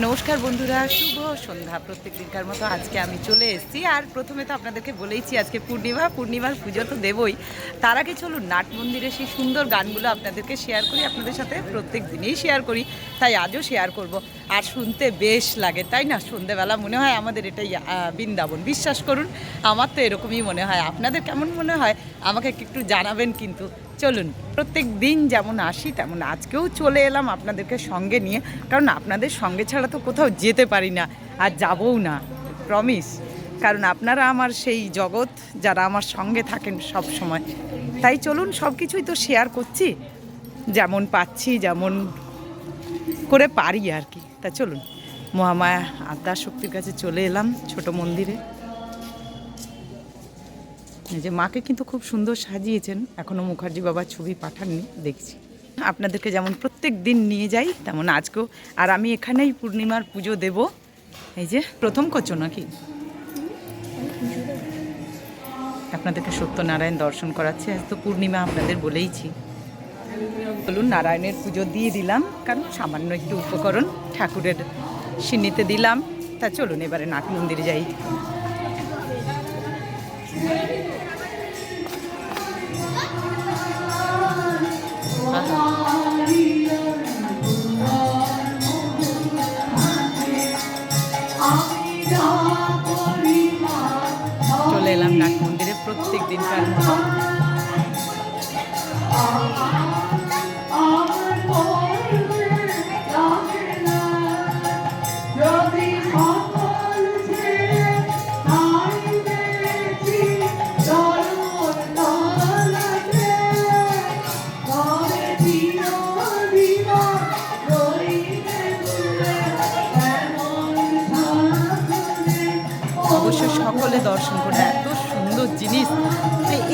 নমস্কার বন্ধুরা, শুভ সন্ধ্যা। প্রত্যেক দিনকার মতো আজকে আমি চলে এসেছি। আর প্রথমে তো আপনাদেরকে বলেইছি, আজকে পূর্ণিমা, পূর্ণিমার পুজো তো দেবই। তার আগে চলুন, নাট মন্দিরে সেই সুন্দর গানগুলো আপনাদেরকে শেয়ার করি, আপনাদের সাথে প্রত্যেক দিনেই শেয়ার করি। তাই আজও শেয়ার করব। আর শুনতে বেশ লাগে, তাই না? সন্ধেবেলা মনে হয় আমাদের এটাই বৃন্দাবন। বিশ্বাস করুন, আমার তো এরকমই মনে হয়। আপনাদের কেমন মনে হয়? আমাকে একটু জানাবেন কিন্তু। চলুন, প্রত্যেক দিন যেমন আসি, তেমন আজকেও চলে এলাম আপনাদেরকে সঙ্গে নিয়ে। কারণ আপনাদের সঙ্গে ছাড়া তো কোথাও যেতে পারি না আর যাবও না প্রমিস কারণ আপনারা আমার সেই জগৎ, যারা আমার সঙ্গে থাকেন সব সময়। তাই চলুন, সব কিছুই তো শেয়ার করছি। যেমন পাচ্ছি, যেমন করে পারি আর কি। তা চলুন, মহামায়া আদ্যা শক্তির কাছে চলে এলাম ছোট মন্দিরে। যে মাকে কিন্তু খুব সুন্দর সাজিয়েছেন। এখনও মুখার্জি বাবার ছবি পাঠাননি, দেখছি। আপনাদেরকে যেমন প্রত্যেক দিন নিয়ে যাই, তেমন আজকেও। আর আমি এখানেই পূর্ণিমার পুজো দেব। এই যে প্রথম করছ নাকি? আপনাদেরকে সত্যনারায়ণ দর্শন করাচ্ছে, আজ তো পূর্ণিমা আপনাদের বলেইছি। বলুন, নারায়ণের পুজো দিয়ে দিলাম, কারণ সামান্য একটু উপকরণ ঠাকুরের সিন্নিতে দিলাম। তা চলুন, এবারে নাট মন্দিরে যাই। চলে অবশ্যই সকলে দর্শন করে এত সুন্দর জিনিস।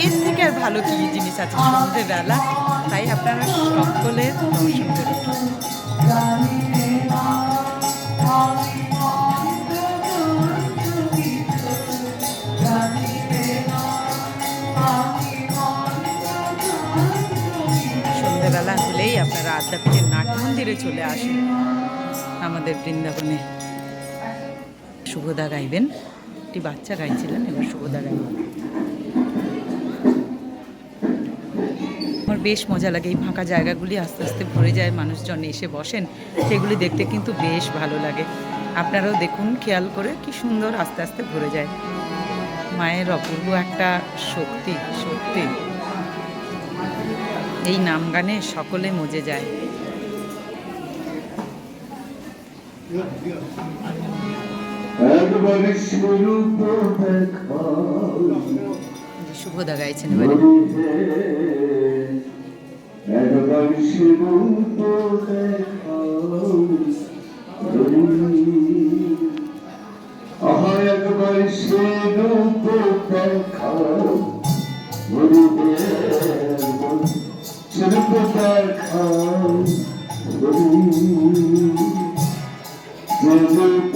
এর থেকে আর ভালো কি জিনিস আছে? সন্ধেবেলা। তাই আপনারা সকলে দর্শন করুন। সন্ধেবেলা হলেই আপনারা আদ্যাপীঠের নাট মন্দিরে চলে আসুন। আমাদের বৃন্দাবনে। শুভদা গাইবেন। একটি বাচ্চা গাইছিলেন, এবার শুভদা গাইবেন আমার বেশ মজা লাগে, এই ফাঁকা জায়গাগুলি আস্তে আস্তে ভরে যায়, মানুষজন এসে বসেন, সেগুলি দেখতে কিন্তু বেশ ভালো লাগে। আপনারাও দেখুন, খেয়াল করে কি সুন্দর আস্তে আস্তে ভরে যায়। মায়ের অপূর্ব একটা শক্তি সত্যি এই নাম গানে সকলে মজে যায়। একবারে দেখাও শুভদা গাইছেন এবারে। একবার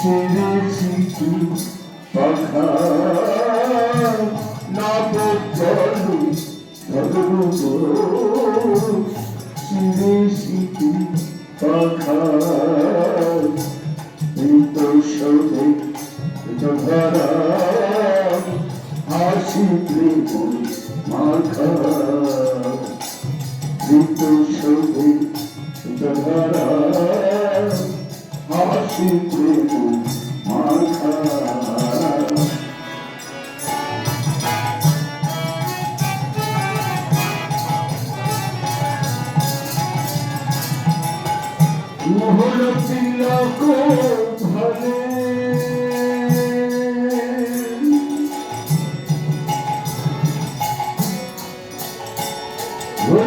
ছেড়ে শিশু পাখা নাপচালু ধনুগো ছেড়ে শিশু পাখা এই তো সবে ধরা হাসি প্রেম মাখা Oh,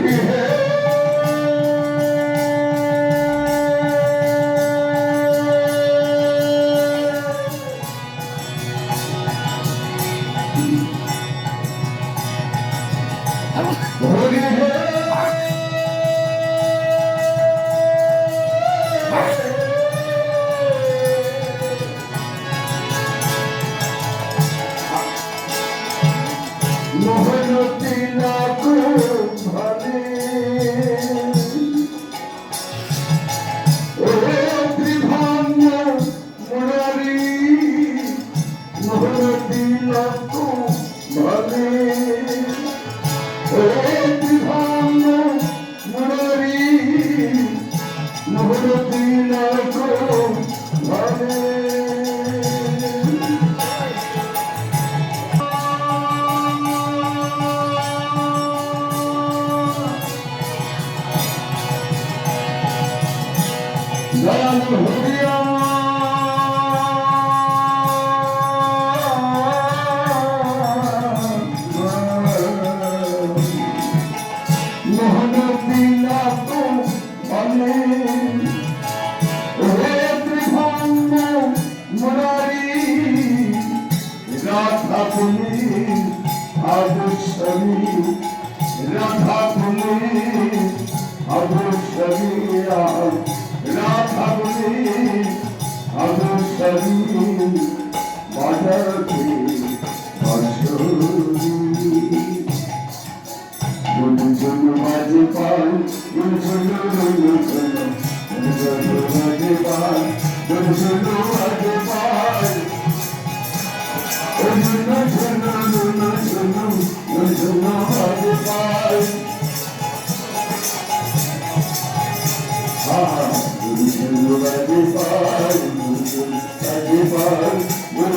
yeah. Thank you. রাধাপুনি অবসরী রাধাপুনি অবসরী রাধাপুনি অবসরী মাধবী গুঞ্জন বাজে পাল গুঞ্জন গুঞ্জন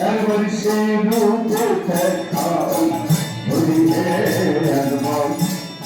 Everybody say no, no, no, no, no, no, no, no,